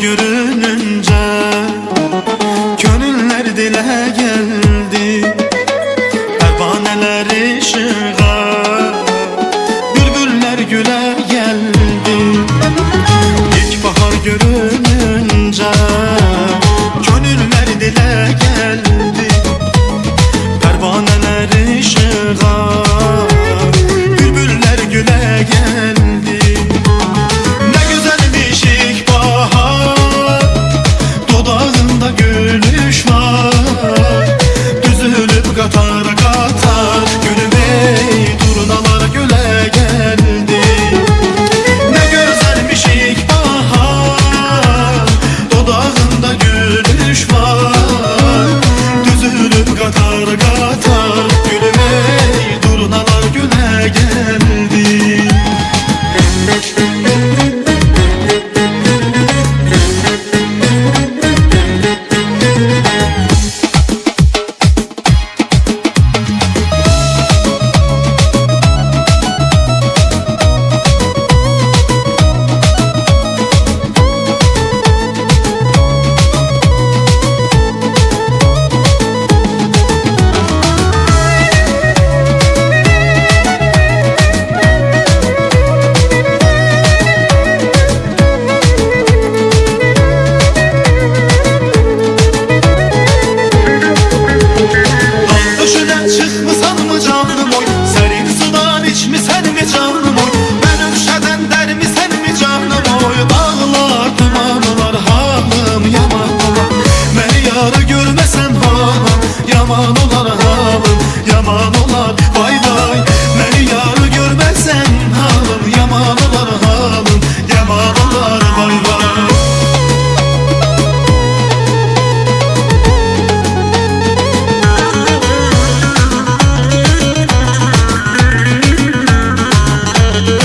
görününce Gönüller dile geldi. Pervaneler ışığa Bülbüller güle geldi. İlkbahar görünce amamos.